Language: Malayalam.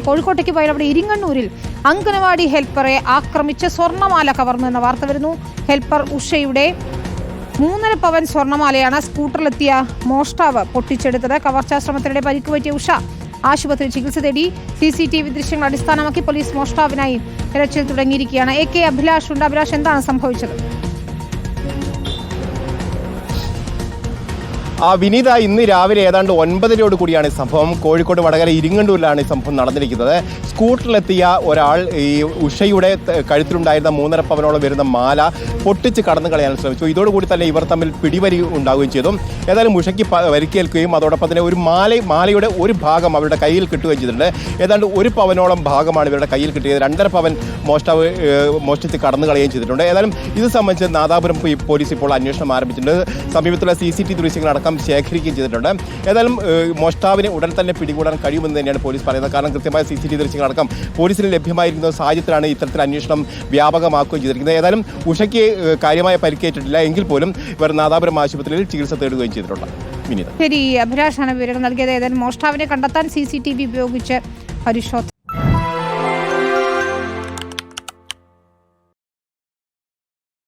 കോഴിക്കോട്ടേക്ക് പോയാൽ അവിടെ ഇരിങ്ങണ്ണൂരിൽ അങ്കനവാടി ഹെൽപ്പറെ ആക്രമിച്ച് സ്വർണമാല കവർന്നു എന്ന വാർത്ത വരുന്നു. ഹെൽപ്പർ ഉഷയുടെ മൂന്നര പവൻ സ്വർണമാലയാണ് സ്കൂട്ടറിലെത്തിയ മോഷ്ടാവ് പൊട്ടിച്ചെടുത്തത്. കവർച്ചാശ്രമത്തിനിടെ പരിക്ക് പറ്റിയ ഉഷ ആശുപത്രി ചികിത്സ തേടി സി സി ടി വി ദൃശ്യങ്ങൾ അടിസ്ഥാനമാക്കി പോലീസ് മോഷ്ടാവിനായി തിരച്ചിൽ തുടങ്ങിയിരിക്കുകയാണ്. എ കെ അഭിലാഷ് ഉണ്ട്. അഭിലാഷ് എന്താണ് സംഭവിച്ചത്? ആ വിനീത ഇന്ന് രാവിലെ ഏതാണ്ട് ഒൻപതരയോട് കൂടിയാണ് ഈ സംഭവം. കോഴിക്കോട് വടകര ഇരിങ്ങണ്ടൂരിലാണ് ഈ സംഭവം നടന്നിരിക്കുന്നത്. സ്കൂട്ടറിലെത്തിയ ഒരാൾ ഈ ഉഷയുടെ കഴുത്തിലുണ്ടായിരുന്ന മൂന്നര പവനോളം വരുന്ന മാല പൊട്ടിച്ച് കടന്നു കളയാൻ ശ്രമിച്ചു. ഇതോടുകൂടി തന്നെ ഇവർ തമ്മിൽ പിടിവരി ഉണ്ടാവുകയും ചെയ്തു. ഏതായാലും ഉഷയ്ക്ക് വരിക്കേൽക്കുകയും അതോടൊപ്പം തന്നെ ഒരു മാല മാലയുടെ ഒരു ഭാഗം അവരുടെ കയ്യിൽ കിട്ടുകയും ചെയ്തിട്ടുണ്ട്. ഏതാണ്ട് ഒരു പവനോളം ഭാഗമാണ് ഇവരുടെ കയ്യിൽ കിട്ടിയത്. രണ്ടര പവൻ മോഷ്ടാവ് മോഷ്ടിച്ച് കടന്നു കളയുകയും ചെയ്തിട്ടുണ്ട്. ഏതായാലും ഇത് സംബന്ധിച്ച് നാദാപുരം പോലീസ് ഇപ്പോൾ അന്വേഷണം ആരംഭിച്ചിട്ടുണ്ട്. സമീപത്തുള്ള സി സി ടി ദൃശ്യങ്ങളടക്കം ശേഖരിക്കുകയും ചെയ്തിട്ടുണ്ട്. ഏതായാലും മോഷ്ടാവിനെ ഉടൻ തന്നെ പിടികൂടാൻ കഴിയുമെന്ന് തന്നെയാണ് പോലീസ് പറയുന്നത്. കാരണം കൃത്യമായ സി സി ടി ദൃശ്യങ്ങളടക്കം പോലീസിന് ലഭ്യമായിരിക്കുന്ന സാഹചര്യത്തിലാണ് ഇത്തരത്തിൽ അന്വേഷണം വ്യാപകമാക്കുകയും ചെയ്തിരിക്കുന്നത്. ഏതായാലും ഉഷയ്ക്ക് കാര്യമായ പരിക്കേറ്റിട്ടില്ല. എങ്കിൽ പോലും ഇവർ നാദാപുരം ആശുപത്രിയിൽ ചികിത്സ തേടുകയും ചെയ്തിട്ടുണ്ട്. ശരി അഭിലാഷാണ് വിവരങ്ങൾ നൽകിയത്. ഏതായാലും മോഷ്ടാവിനെ കണ്ടെത്താൻ സി സി ടി വി ഉപയോഗിച്ച് പരിശോധന